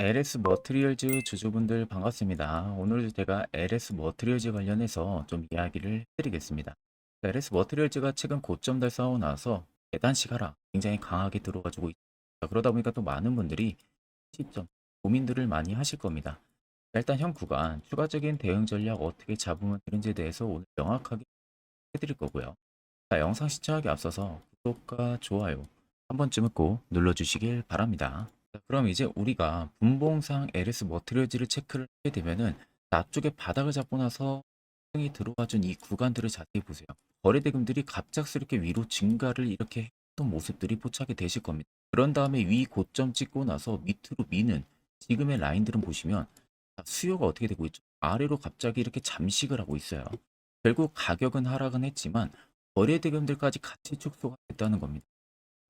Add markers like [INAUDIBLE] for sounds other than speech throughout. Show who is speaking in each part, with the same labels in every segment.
Speaker 1: 자, LS 머트리얼즈 주주분들 반갑습니다. 오늘도 제가 LS 머트리얼즈 관련해서 좀 이야기를 해드리겠습니다. 자, LS 머트리얼즈가 최근 고점 달성하고 나서 계단식 하락 굉장히 강하게 들어가지고 있습니다. 그러다 보니까 또 많은 분들이 시점 고민들을 많이 하실 겁니다. 자, 일단 현 구간 추가적인 대응 전략 어떻게 잡으면 되는지에 대해서 오늘 명확하게 해드릴 거고요. 자, 영상 시청하기 앞서서 구독과 좋아요 한 번쯤은 꼭 눌러주시길 바랍니다. 자, 그럼 이제 우리가 분봉상 LS 머트리얼즈를 체크를 하게 되면은 앞쪽에 바닥을 잡고 나서 이 들어와준 이 구간들을 자세히 보세요. 거래대금들이 갑작스럽게 위로 증가를 이렇게 했던 모습들이 포착이 되실 겁니다. 그런 다음에 위 고점 찍고 나서 밑으로 미는 지금의 라인들은 보시면 자, 수요가 어떻게 되고 있죠? 아래로 갑자기 이렇게 잠식을 하고 있어요. 결국 가격은 하락은 했지만 거래대금들까지 같이 축소가 됐다는 겁니다.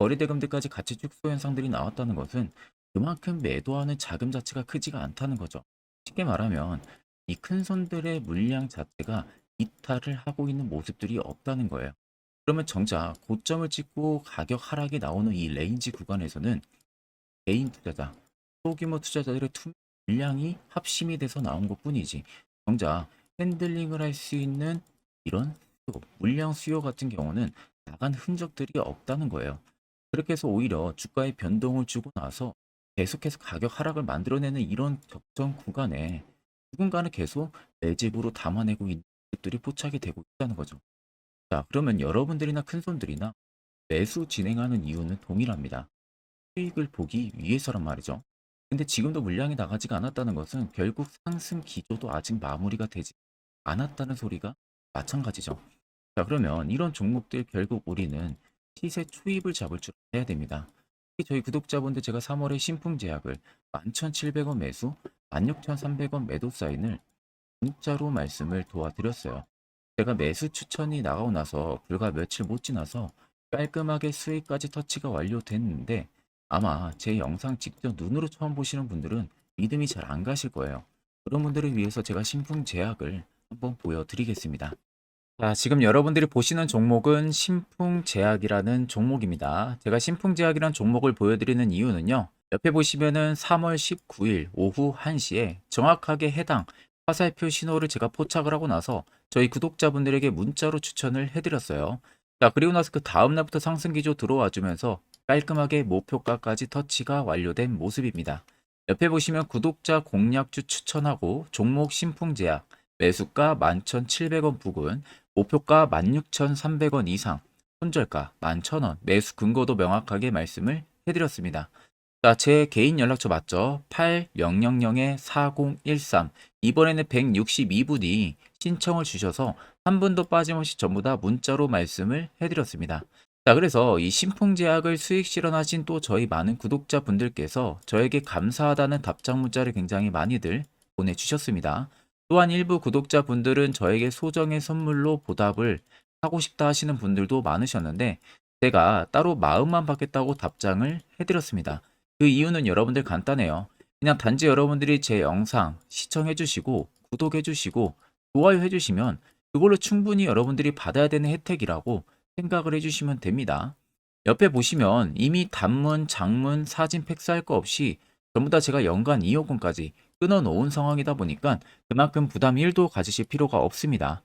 Speaker 1: 거래대금들까지 같이 축소 현상들이 나왔다는 것은 그만큼 매도하는 자금 자체가 크지가 않다는 거죠. 쉽게 말하면 이 큰 손들의 물량 자체가 이탈을 하고 있는 모습들이 없다는 거예요. 그러면 정작 고점을 찍고 가격 하락이 나오는 이 레인지 구간에서는 개인 투자자, 소규모 투자자들의 투 물량이 합심이 돼서 나온 것 뿐이지 정작 핸들링을 할 수 있는 이런 수요, 물량 수요 같은 경우는 나간 흔적들이 없다는 거예요. 그렇게 해서 오히려 주가의 변동을 주고 나서 계속해서 가격 하락을 만들어내는 이런 적정 구간에 누군가는 계속 매집으로 담아내고 있는 것들이 포착이 되고 있다는 거죠. 자, 그러면 여러분들이나 큰손들이나 매수 진행하는 이유는 동일합니다. 수익을 보기 위해서란 말이죠. 근데 지금도 물량이 나가지가 않았다는 것은 결국 상승 기조도 아직 마무리가 되지 않았다는 소리가 마찬가지죠. 자, 그러면 이런 종목들 결국 우리는 시세 초입을 잡을 줄 알아야 됩니다. 특히 저희 구독자분들 제가 3월에 신풍 제약을 11,700원 매수, 16,300원 매도 사인을 문자로 말씀을 도와드렸어요. 제가 매수 추천이 나가고 나서 불과 며칠 못 지나서 깔끔하게 수익까지 터치가 완료됐는데 아마 제 영상 직접 눈으로 처음 보시는 분들은 믿음이 잘 안 가실 거예요. 그런 분들을 위해서 제가 신풍 제약을 한번 보여드리겠습니다. 자, 지금 여러분들이 보시는 종목은 신풍제약이라는 종목입니다. 제가 신풍제약이라는 종목을 보여드리는 이유는요. 옆에 보시면은 3월 19일 오후 1시에 정확하게 해당 화살표 신호를 제가 포착을 하고 나서 저희 구독자분들에게 문자로 추천을 해드렸어요. 자, 그리고 나서 그 다음날부터 상승 기조 들어와 주면서 깔끔하게 목표가까지 터치가 완료된 모습입니다. 옆에 보시면 구독자 공략주 추천하고 종목 신풍제약 매수가 11,700원 부근 목표가 16,300원 이상, 손절가 11,000원, 매수 근거도 명확하게 말씀을 해드렸습니다. 자, 제 개인 연락처 맞죠? 8000-4013. 이번에는 162분이 신청을 주셔서 한 분도 빠짐없이 전부 다 문자로 말씀을 해드렸습니다. 자, 그래서 이 신풍제약을 수익 실현하신 또 저희 많은 구독자분들께서 저에게 감사하다는 답장 문자를 굉장히 많이들 보내주셨습니다. 또한 일부 구독자분들은 저에게 소정의 선물로 보답을 하고 싶다 하시는 분들도 많으셨는데 제가 따로 마음만 받겠다고 답장을 해드렸습니다. 그 이유는 여러분들 간단해요. 그냥 단지 여러분들이 제 영상 시청해주시고 구독해주시고 좋아요 해주시면 그걸로 충분히 여러분들이 받아야 되는 혜택이라고 생각을 해주시면 됩니다. 옆에 보시면 이미 단문, 장문, 사진 팩스할 거 없이 전부 다 제가 연간 2억 원까지 끊어놓은 상황이다 보니까 그만큼 부담 1도 가지실 필요가 없습니다.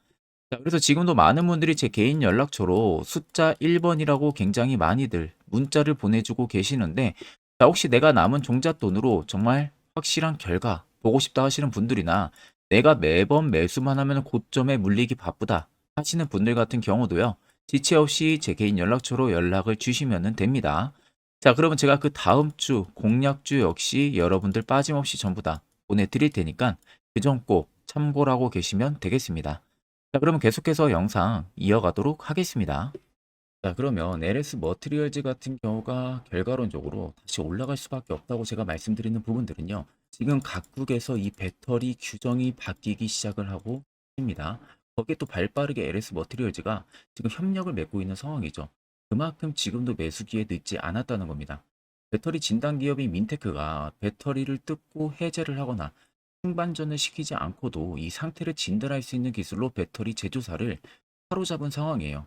Speaker 1: 자, 그래서 지금도 많은 분들이 제 개인 연락처로 숫자 1번이라고 굉장히 많이들 문자를 보내주고 계시는데 자, 혹시 내가 남은 종잣돈으로 정말 확실한 결과 보고 싶다 하시는 분들이나 내가 매번 매수만 하면 고점에 물리기 바쁘다 하시는 분들 같은 경우도요. 지체 없이 제 개인 연락처로 연락을 주시면 됩니다. 자, 그러면 제가 그 다음 주 공략주 역시 여러분들 빠짐없이 전부 다 보내드릴 테니까 그 점 꼭 참고를 하고 계시면 되겠습니다. 자, 그러면 계속해서 영상 이어가도록 하겠습니다. 자, 그러면 LS 머트리얼즈 같은 경우가 결과론적으로 다시 올라갈 수밖에 없다고 제가 말씀드리는 부분들은요. 지금 각국에서 이 배터리 규정이 바뀌기 시작을 하고 있습니다. 거기에 또 발빠르게 LS 머트리얼즈가 지금 협력을 맺고 있는 상황이죠. 그만큼 지금도 매수기에 늦지 않았다는 겁니다. 배터리 진단 기업인 민테크가 배터리를 뜯고 해제를 하거나 승반전을 시키지 않고도 이 상태를 진단할 수 있는 기술로 배터리 제조사를 사로잡은 상황이에요.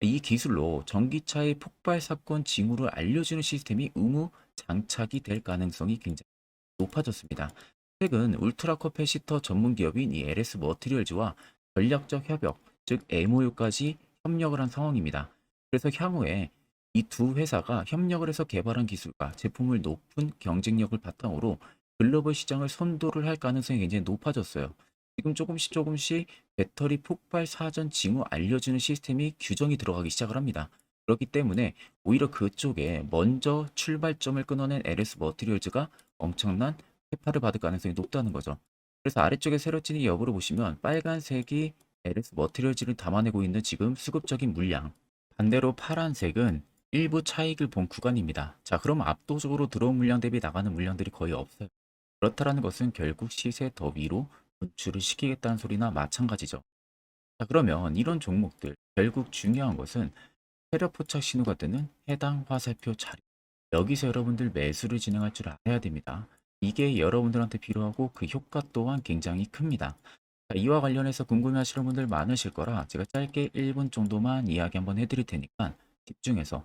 Speaker 1: 이 기술로 전기차의 폭발 사건 징후를 알려주는 시스템이 의무 장착이 될 가능성이 굉장히 높아졌습니다. 최근 울트라 커패시터 전문 기업인 이 LS 머티리얼즈와 전략적 협약, 즉 MOU까지 협력을 한 상황입니다. 그래서 향후에 이 두 회사가 협력을 해서 개발한 기술과 제품을 높은 경쟁력을 바탕으로 글로벌 시장을 선도를 할 가능성이 굉장히 높아졌어요. 지금 조금씩 조금씩 배터리 폭발 사전 징후 알려주는 시스템이 규정이 들어가기 시작을 합니다. 그렇기 때문에 오히려 그쪽에 먼저 출발점을 끊어낸 LS 머티리얼즈가 엄청난 해파를 받을 가능성이 높다는 거죠. 그래서 아래쪽에 세로찐이 여부를 보시면 빨간색이 LS 머티리얼즈를 담아내고 있는 지금 수급적인 물량. 반대로 파란색은 일부 차익을 본 구간입니다. 자, 그럼 압도적으로 들어온 물량 대비 나가는 물량들이 거의 없어요. 그렇다라는 것은 결국 시세 더 위로 분출을 시키겠다는 소리나 마찬가지죠. 자, 그러면 이런 종목들 결국 중요한 것은 세력 포착 신호가 뜨는 해당 화살표 자리. 여기서 여러분들 매수를 진행할 줄 알아야 됩니다. 이게 여러분들한테 필요하고 그 효과 또한 굉장히 큽니다. 자, 이와 관련해서 궁금해하시는 분들 많으실 거라 제가 짧게 1분 정도만 이야기 한번 해드릴 테니까 집중해서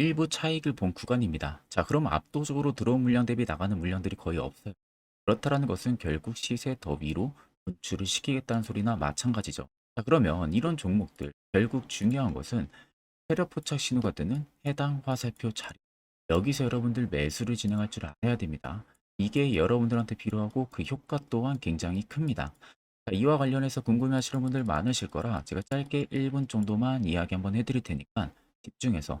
Speaker 1: 일부 차익을 본 구간입니다. 자, 그럼 압도적으로 들어온 물량 대비 나가는 물량들이 거의 없어요. 그렇다라는 것은 결국 시세 더 위로 분출을 시키겠다는 소리나 마찬가지죠. 자, 그러면 이런 종목들 결국 중요한 것은 세력 포착 신호가 뜨는 해당 화살표 자리. 여기서 여러분들 매수를 진행할 줄 알아야 됩니다. 이게 여러분들한테 필요하고 그 효과 또한 굉장히 큽니다. 자, 이와 관련해서 궁금해하시는 분들 많으실 거라 제가 짧게 1분 정도만 이야기 한번 해드릴 테니까 집중해서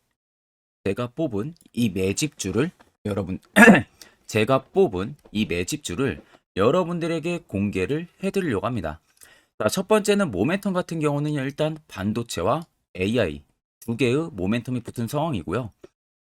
Speaker 1: 제가 뽑은 이 매집주를 여러분 [CLEARS THROAT] 제가 뽑은 이 매집주를 여러분들에게 공개를 해드리려고 합니다. 자, 첫 번째는 모멘텀 같은 경우는 일단 반도체와 AI 두 개의 모멘텀이 붙은 상황이고요.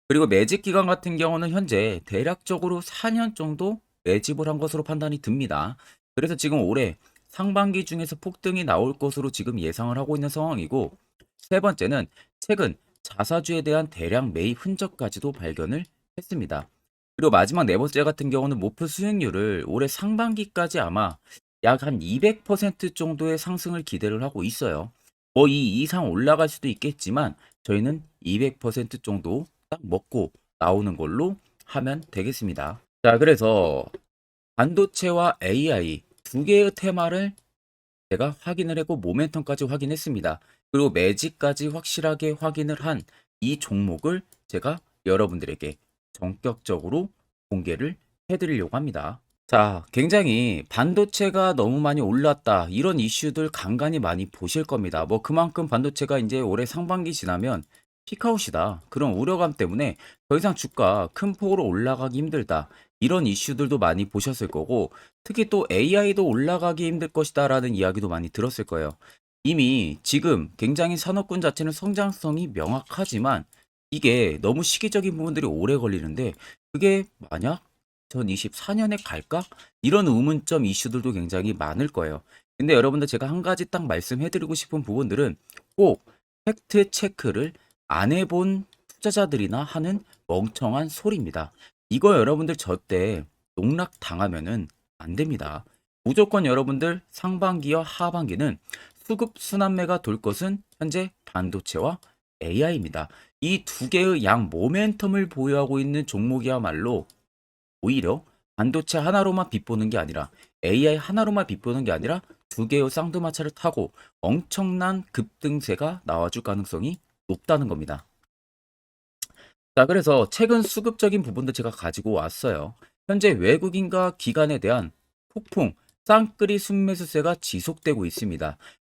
Speaker 1: 그리고 매집 기간 같은 경우는 현재 대략적으로 4년 정도 매집을 한 것으로 판단이 듭니다. 그래서 지금 올해 상반기 중에서 폭등이 나올 것으로 지금 예상을 하고 있는 상황이고 세 번째는 최근 자사주에 대한 대량 매입 흔적까지도 발견을 했습니다. 그리고 마지막 네 번째 같은 경우는 목표 수익률을 올해 상반기까지 아마 약 한 200% 정도의 상승을 기대를 하고 있어요. 뭐 이 이상 올라갈 수도 있겠지만 저희는 200% 정도 딱 먹고 나오는 걸로 하면 되겠습니다. 자, 그래서 반도체와 AI 두 개의 테마를 제가 확인을 했고 모멘텀까지 확인했습니다. 그리고 매직까지 확실하게 확인을 한 이 종목을 제가 여러분들에게 전격적으로 공개를 해드리려고 합니다. 자, 굉장히 반도체가 너무 많이 올랐다. 이런 이슈들 간간히 많이 보실 겁니다. 뭐 그만큼 반도체가 이제 올해 상반기 지나면 피카웃이다. 그런 우려감 때문에 더 이상 주가 큰 폭으로 올라가기 힘들다. 이런 이슈들도 많이 보셨을 거고, 특히 또 AI도 올라가기 힘들 것이다. 라는 이야기도 많이 들었을 거예요. 이미 지금 굉장히 산업군 자체는 성장성이 명확하지만 이게 너무 시기적인 부분들이 오래 걸리는데 그게 만약 2024년에 갈까? 이런 의문점 이슈들도 굉장히 많을 거예요. 근데 여러분들 제가 한 가지 딱 말씀해드리고 싶은 부분들은 꼭 팩트 체크를 안 해본 투자자들이나 하는 멍청한 소리입니다. 이거 여러분들 절대 농락 당하면은 안 됩니다. 무조건 여러분들 상반기와 하반기는 수급 순환매가 돌 것은 현재 반도체와 AI입니다. 이 두 개의 양 모멘텀을 보유하고 있는 종목이야말로 오히려 반도체 하나로만 빗보는 게 아니라 AI 하나로만 빗보는 게 아니라 두 개의 쌍두마차를 타고 엄청난 급등세가 나와줄 가능성이 높다는 겁니다. 자, 그래서 최근 수급적인 부분도 제가 가지고 왔어요. 현재 외국인과 기관에 대한 폭풍, 쌍끌이 순매수세가 지속되고 있습니다.